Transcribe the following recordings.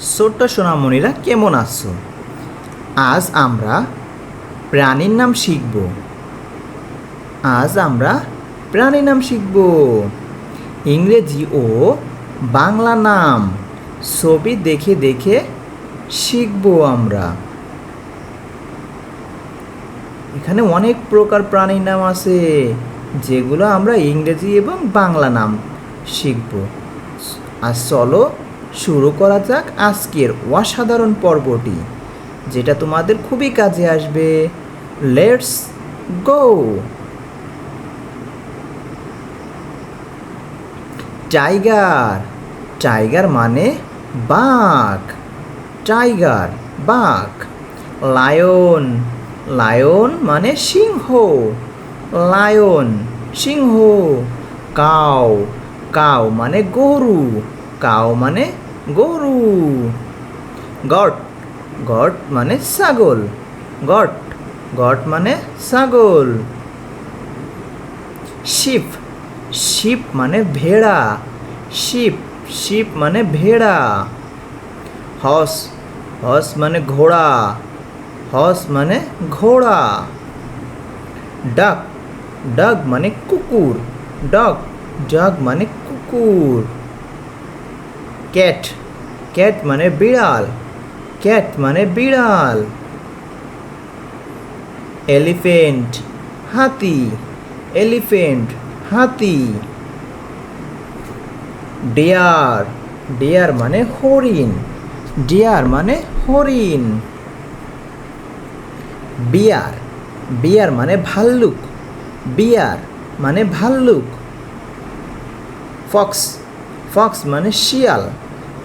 ছোট্ট সোনামণিরা কেমন আছো? আজ আমরা প্রাণীর নাম শিখব। আজ আমরা প্রাণীর নাম শিখব। ইংরেজি ও বাংলা নাম ছবি দেখে দেখে শিখব আমরা। এখানে অনেক প্রকার প্রাণীর নাম আছে, যেগুলো আমরা ইংরেজি এবং বাংলা নাম শিখব। আর চলো শুরু করা যাক আজকের অসাধারণ পর্বটি, যেটা তোমাদের খুবই কাজে আসবে। লেটস গো টাইগার টাইগার মানে বাঘ। টাইগার বাঘ। লায়ন লায়ন মানে সিংহ। লায়ন সিংহ। কাউ কাউ মানে গরু। কাউ মানে গরু। গট গট মানে ছাগল। গট গট মানে ছাগল। শিপ শিপ মানে ভেড়া। শিপ শিপ মানে ভেড়া। হস হস মানে ঘোড়া। হস মানে ঘোড়া। ডাক ডাক মানে কুকুর। ডগ ডগ মানে কুকুর। ক্যাট ক্যাট মানে বিড়াল, ক্যাট মানে বিড়াল। এলিফেন্ট, হাতি এলিফেন্ট, হাতি। ডিয়ার ডিয়ার মানে হরিণ, ডিয়ার মানে হরিণ। বিয়ার বিয়ার মানে ভাল্লুক, বিয়ার মানে ভাল্লুক। ফক্স ফক্স মানে শিয়াল।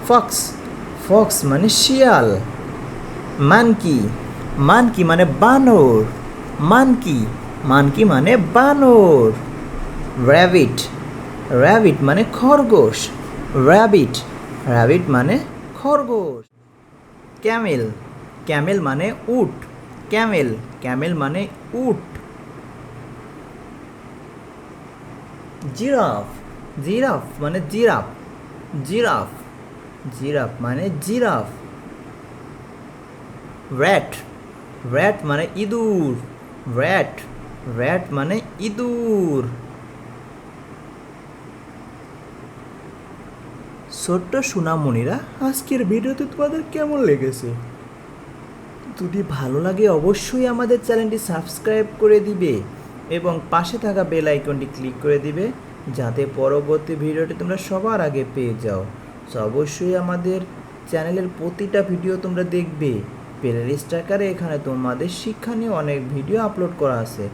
ফক্স ফক্স মানে শিয়াল। মানকি মানকি মানে বানর। মানকি মানকি মানে বানর। র্যাবিট র্যাবিট মানে খরগোশ। র্যাবিট র্যাবিট মানে খরগোশ। ক্যামেল ক্যামেল মানে উট। ক্যামেল ক্যামেল মানে উট। জিরাফ জিরাফ মানে জিরাফ। জিরাফ। জিরাফ মানে জিরাফ। র্যাট র্যাট মানে ইঁদুর। র্যাট র্যাট মানে ইঁদুর। ছোট্ট সোনামণিরা, আজকের ভিডিওতে তোমাদের কেমন লেগেছে? যদি ভালো লাগে, অবশ্যই আমাদের চ্যানেলটি সাবস্ক্রাইব করে দিবে এবং পাশে থাকা বেল আইকনটি ক্লিক করে দিবে। যাতে পরবর্তী ভিডিওটি তোমরা সবার আগে পেয়ে যাও। সো অবশ্যই আমাদের চ্যানেলের প্রতিটা ভিডিও তোমরা দেখবে। প্লেলিস্ট আকারে এখানে তোমাদের শিক্ষা নিয়ে অনেক ভিডিও আপলোড করা আছে।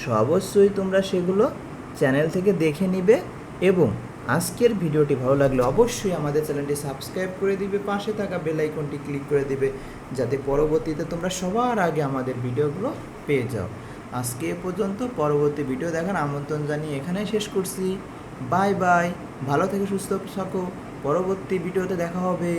সো অবশ্যই তোমরা সেগুলো চ্যানেল থেকে দেখে নিবে এবং আজকের ভিডিওটি ভালো লাগলে অবশ্যই আমাদের চ্যানেলটি সাবস্ক্রাইব করে দিবে, পাশে থাকা বেল আইকনটি ক্লিক করে দিবে, যাতে পরবর্তীতে তোমরা সবার আগে আমাদের ভিডিওগুলো পেয়ে যাও। আজকে এ পর্যন্ত পরবর্তী ভিডিও দেখার আমন্ত্রণ জানিয়ে এখানেই শেষ করছি। বাই বাই, ভালো থেকে সুস্থ থাকো। পরবর্তী ভিডিওতে দেখা হবে।